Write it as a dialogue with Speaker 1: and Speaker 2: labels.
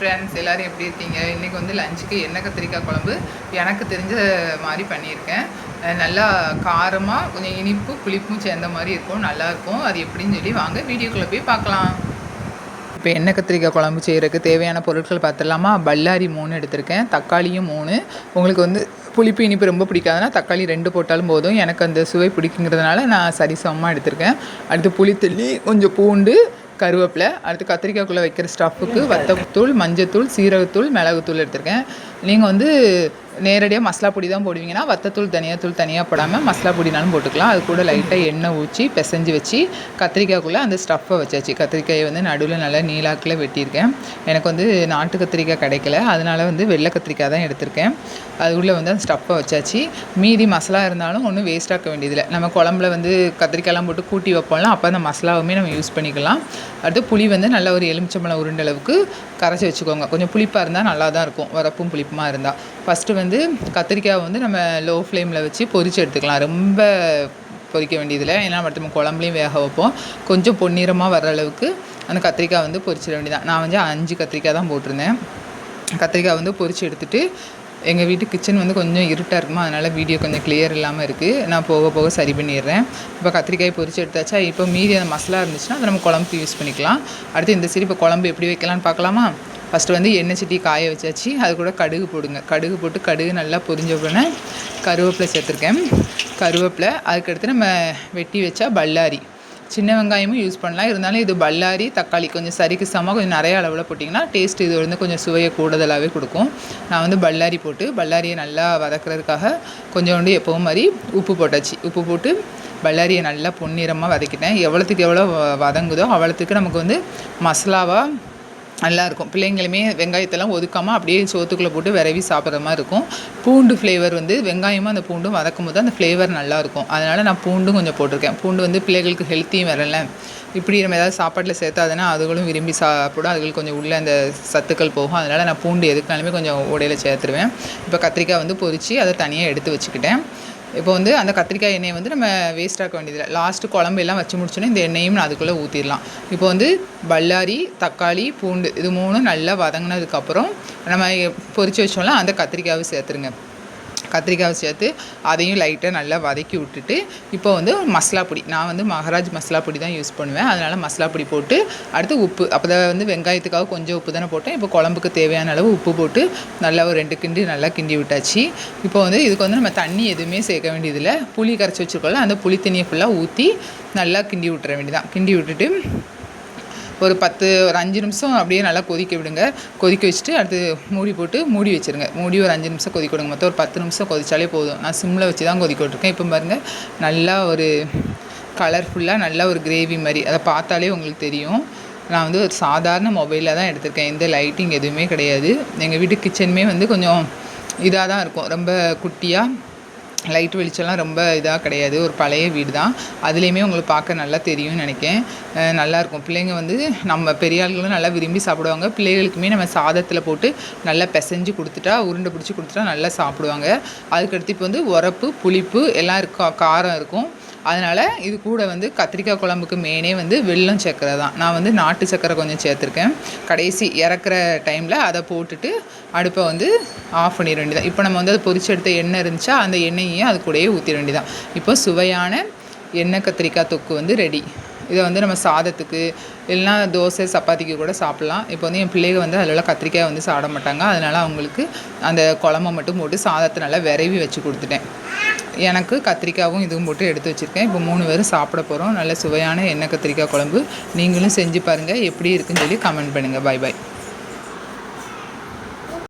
Speaker 1: Friends எல்லாரும் எப்படி இருக்கீங்க? இன்றைக்கி வந்து லஞ்சுக்கு எண்ணெய் கத்திரிக்காய் குழம்பு எனக்கு தெரிஞ்ச மாதிரி பண்ணியிருக்கேன். நல்லா காரமாக கொஞ்சம் இனிப்பு புளிப்பும் சேர்ந்த மாதிரி இருக்கும். நல்லாயிருக்கும் அது எப்படின்னு சொல்லி வாங்க வீடியோக்குள்ளே போய் பார்க்கலாம். இப்போ எண்ணெய் கத்திரிக்காய் குழம்பு செய்கிறதுக்கு தேவையான பொருட்கள் பார்த்துடலாமா? பல்லாரி மூணு எடுத்திருக்கேன். தக்காளியும் மூணு. உங்களுக்கு வந்து புளிப்பு இனிப்பு ரொம்ப பிடிக்காதுன்னா தக்காளி ரெண்டு போட்டாலும் போதும். எனக்கு அந்த சுவை பிடிக்குங்கிறதுனால நான் சரிசமமாக எடுத்திருக்கேன். அடுத்து புளித்தள்ளி கொஞ்சம் பூண்டு கருவேப்பிலை அடுத்து கத்திரிக்காய்க்குள்ளே வைக்கிற ஸ்டஃப்புக்கு வத்தத்தூள் மஞ்சத்தூள் சீரகத்தூள் மிளகுத்தூள் எடுத்திருக்கேன். நீங்கள் வந்து நேரடியாக மசாலா பொடி தான் போடுவீங்கன்னா வத்தத்தூள் தனியாத்தூள் தனியாக போடாமல் மசாலா பொடினாலும் போட்டுக்கலாம். அது கூட லைட்டாக எண்ணெய் ஊற்றி பிசைஞ்சு வச்சு கத்திரிக்காய்க்குள்ளே அந்த ஸ்டஃப்பை வச்சாச்சு. கத்திரிக்காயை வந்து நடுவில் நல்லா நீலாக்கில் வெட்டியிருக்கேன். எனக்கு வந்து நாட்டு கத்திரிக்காய் கிடைக்கல. அதனால் வந்து வெள்ளை கத்திரிக்காய் தான் எடுத்திருக்கேன். அது உள்ளே வந்து அந்த ஸ்டஃப்பை வச்சாச்சு. மீதி மசாலா இருந்தாலும் ஒன்றும் வேஸ்ட் ஆக்க வேண்டியதில்லை. நம்ம குழம்புல வந்து கத்திரிக்காயெல்லாம் போட்டு கூட்டி வைப்போம்லாம் அப்போ அந்த மசாலாவுமே நம்ம யூஸ் பண்ணிக்கலாம். அடுத்து புளி வந்து நல்ல ஒரு எலுமிச்சம்பழம் உருண்டளவுக்கு கரைச்சி வச்சுக்கோங்க. கொஞ்சம் புளிப்பாக இருந்தால் நல்லா தான் இருக்கும். வரப்பும் புளிப்புமாக இருந்தால் ஃபஸ்ட்டு வந்து கத்திரிக்காய் வந்து நம்ம லோ ஃப்ளேமில் வச்சு பொரிச்சு எடுத்துக்கலாம். ரொம்ப பொரிக்க வேண்டியதில்லை. ஏன்னா மட்டும் குழம்புலையும் வேக வைப்போம். கொஞ்சம் பொன்னிறமாக வர அளவுக்கு அந்த கத்திரிக்காய் வந்து பொரிச்சிட வேண்டியதான் நான் வந்து அஞ்சு கத்திரிக்காய் தான் போட்டிருந்தேன். கத்திரிக்காய் வந்து பொரிச்சு எடுத்துட்டு எங்கள் வீட்டு கிச்சன் வந்து கொஞ்சம் இருட்டாக இருக்குமா? அதனால் வீடியோ கொஞ்சம் கிளியர் இல்லாமல் இருக்குது நான் போக போக சரி பண்ணிடுறேன். இப்போ கத்திரிக்காய் பொரிச்சு எடுத்தாச்சா? இப்போ மீதி அந்த மசாலா இருந்துச்சுன்னா அதை நம்ம குழம்புக்கு யூஸ் பண்ணிக்கலாம். அடுத்து இந்த சரி இப்போ குழம்பு எப்படி வைக்கலாம்னு பார்க்கலாமா? ஃபஸ்ட்டு வந்து எண்ணெய் சட்டி காய வச்சாச்சு. அது கூட கடுகு போடுங்க. கடுகு போட்டு கடுகு நல்லா பொரிஞ்ச உடனே கருவேப்பிலை சேர்த்துருக்கேன். கருவேப்பிலை அதுக்கடுத்து நம்ம வெட்டி வச்சா பல்லாரி. சின்ன வெங்காயமும் யூஸ் பண்ணலாம். இருந்தாலும் இது பல்லாரி தக்காளி கொஞ்சம் சரிக்கு சமமாக கொஞ்சம் நிறைய அளவில் போட்டிங்கன்னா டேஸ்ட் இது வந்து கொஞ்சம் சுவையை கூடுதலாகவே கொடுக்கும். நான் வந்து பல்லாரி போட்டு பல்லாரியை நல்லா வதக்கிறதுக்காக கொஞ்சோண்டு எப்போவும் மாதிரி உப்பு போட்டாச்சு. உப்பு போட்டு பல்லாரியை நல்லா பொன்னிறமாக வதக்கிட்டேன். எவ்வளோத்துக்கு எவ்வளோ வதங்குதோ அவ்வளோத்துக்கு நமக்கு வந்து மசாலாவாக நல்லாயிருக்கும். பிள்ளைங்களுமே வெங்காயத்தெல்லாம் ஒதுக்காமல் அப்படியே சோத்துக்குள்ளே போட்டு விரவி சாப்பிட்ற மாதிரி இருக்கும். பூண்டு ஃப்ளேவர் வந்து வெங்காயமும் அந்த பூண்டும் வதக்கும் போது அந்த ஃப்ளேவர் நல்லாயிருக்கும். அதனால் நான் பூண்டும் கொஞ்சம் போட்டிருக்கேன். பூண்டு வந்து பிள்ளைகளுக்கு ஹெல்த்தியும் வரல. இப்படி நம்ம ஏதாவது சாப்பாட்டில் சேர்த்தாதுன்னா அதுகளும் விரும்பி சாப்பிடும். அதுகளுக்கு கொஞ்சம் உள்ள அந்த சத்துக்கள் போகும். அதனால் நான் பூண்டு எதுக்குனாலுமே கொஞ்சம் உடையில சேர்த்துருவேன். இப்போ கத்திரிக்காய் வந்து பொறிச்சு அதை தனியாக எடுத்து வச்சுக்கிட்டேன். இப்போ வந்து அந்த கத்திரிக்காய் எண்ணெயை வந்து நம்ம வேஸ்ட் ஆக்க வேண்டியதில்லை. லாஸ்ட்டு குழம்பு எல்லாம் வச்சு முடிச்சோன்னே இந்த எண்ணெயும் நான் அதுக்குள்ளே ஊற்றிடலாம் இப்போ வந்து பல்லாரி தக்காளி பூண்டு இது மூணும் நல்லா வதங்கினதுக்கப்புறம் நம்ம பொரிச்சு வச்சோம்னா அந்த கத்திரிக்காவை சேர்த்துருங்க. கத்திரிக்காவை சேர்த்து அதையும் லைட்டாக நல்லா வதக்கி விட்டுட்டு இப்போ வந்து மசாலா பொடி. நான் வந்து மகாராஜ் மசாலா பொடி தான் யூஸ் பண்ணுவேன். அதனால் மசாலா பொடி போட்டு அடுத்து உப்பு. அப்போ தான் வந்து வெங்காயத்துக்காக கொஞ்சம் உப்பு தானே போட்டேன். இப்போ குழம்புக்கு தேவையான அளவு உப்பு போட்டு நல்லா ஒரு ரெண்டு கிண்டி நல்லா கிண்டி விட்டாச்சு. இப்போ வந்து இதுக்கு வந்து நம்ம தண்ணி எதுவுமே சேர்க்க வேண்டியதில்லை. புளி கரைச்சி வச்சுருக்கோம்ல அந்த புளி தண்ணியை ஃபுல்லாக ஊற்றி நல்லா கிண்டி விட்டுற வேண்டியதான் கிண்டி விட்டுட்டு ஒரு பத்து ஒரு அஞ்சு நிமிஷம் அப்படியே நல்லா கொதிக்க விடுங்க. கொதிக்க வச்சுட்டு அடுத்து மூடி போட்டு மூடி வச்சுருங்க. மூடி ஒரு அஞ்சு நிமிஷம் கொதிக்க விடுங்க மொத்தம் ஒரு பத்து நிமிஷம் கொதிச்சாலே போதும். நான் சிம்மில் வச்சு தான் கொதிக்க விட்டுருக்கேன். இப்போ பாருங்கள் நல்லா ஒரு கலர்ஃபுல்லாக நல்லா ஒரு கிரேவி மாதிரி. அதை பார்த்தாலே உங்களுக்கு தெரியும். நான் வந்து ஒரு சாதாரண மொபைலில் தான் எடுத்திருக்கேன். எந்த லைட்டிங் எதுவுமே கிடையாது. எங்கள் வீட்டு கிச்சனுமே வந்து கொஞ்சம் இதாக தான் இருக்கும். ரொம்ப குட்டியாக லைட் வெளிச்சம்லாம் ரொம்ப இதாக கிடையாது. ஒரு பழைய வீடு தான் அதுலேயுமே உங்களுக்கு பார்க்க நல்லா தெரியும்னு நினைக்கேன். நல்லாயிருக்கும் பிள்ளைங்க வந்து நம்ம பெரிய ஆள்களும் நல்லா விரும்பி சாப்பிடுவாங்க. பிள்ளைகளுக்குமே நம்ம சாதத்தில் போட்டு நல்லா பிசைஞ்சு கொடுத்துட்டா உருண்டை பிடிச்சி கொடுத்துட்டா நல்லா சாப்பிடுவாங்க. அதுக்கடுத்து இப்போ வந்து உரப்பு புளிப்பு எல்லாம் இருக்கும் காரம் இருக்கும். அதனால் இது கூட வந்து கத்திரிக்காய் குழம்புக்கு மெயினே வந்து வெல்லம் சர்க்கரை தான். நான் வந்து நாட்டு சர்க்கரை கொஞ்சம் சேர்த்துருக்கேன். கடைசி இறக்குற டைமில் அதை போட்டுட்டு அடுப்பை வந்து ஆஃப் பண்ணிட வேண்டியதான் இப்போ நம்ம வந்து அதை பொரிச்சு எடுத்த எண்ணெய் இருந்துச்சா அந்த எண்ணெயையும் அது கூடயே ஊற்றிட வேண்டியதான் இப்போ சுவையான எண்ணெய் கத்திரிக்காய் தொக்கு வந்து ரெடி இதை வந்து நம்ம சாதத்துக்கு இல்லைனா தோசை சப்பாத்திக்கு கூட சாப்பிட்லாம். இப்போ வந்து என் பிள்ளைகள் வந்து அதில் உள்ள கத்திரிக்காய் வந்து சாப்பிட மாட்டாங்க. அதனால் அவங்களுக்கு அந்த குழம்ப மட்டும் போட்டு சாதத்தை நல்லா விரைவி வச்சு கொடுத்துட்டேன். எனக்கு கத்திரிக்காவும் இதுவும் போட்டு எடுத்து வச்சுருக்கேன். இப்போ மூணு பேரும் சாப்பிட போகிறோம் நல்ல சுவையான எண்ணெய் கத்திரிக்காய் குழம்பு. நீங்களும் செஞ்சு பாருங்கள் எப்படி இருக்குன்னு சொல்லி கமெண்ட் பண்ணுங்கள் பை பை